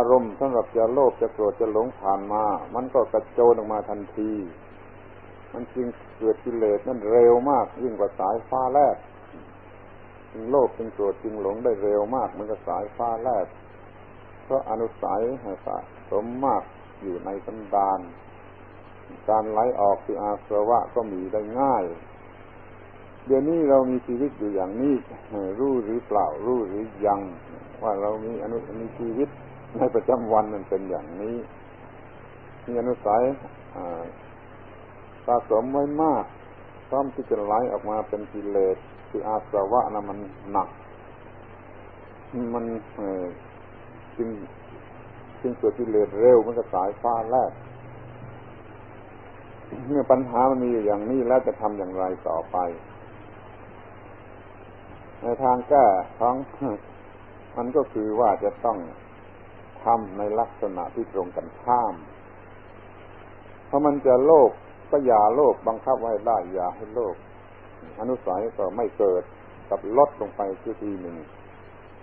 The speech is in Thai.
ารมณ์สำหรับจะโลภจะโกรธจะหลงผ่านมา มันก็กระโจนออกมาทันที มันจึงเกิดกิเลสนั่นเร็วมากยิ่งกว่าสายฟ้าแลบจึงโลภจึงโกรธจึงหลงได้เร็วมากเหมือนกับสายฟ้าแลบเพราะอนุสัยสะสมมากอยู่ในสันดานการไหลออกคืออาสวะก็มีได้ง่าย เดี๋ยวนี้เรามีชีวิตอยู่อย่างนี้รู้หรือเปล่ารู้หรือยัง ว่าเรามีอนุมีชีวิตในประจำวันมันเป็นอย่างนี้ มีอนุสัยสะสมไว้มากพร้อมที่จะไหลออกมาเป็นกิเลสคืออาสวะนะมันหนัก มันจึงจึงเกิดกิเลสเร็วมันก็สายฟ้าแรกเมื่อปัญหามันมีอยู่อย่างนี้แล้วจะทำอย่างไรต่อไป ในทางแก้ของ มันก็คือว่าจะต้องทำในลักษณะที่ตรงกันข้าม เพราะมันจะโลภก็อย่าโลภบังคับไว้ได้อย่าให้โลภอนุสัยก็ไม่เกิดกับลดลงไปคือทีหนึ่ง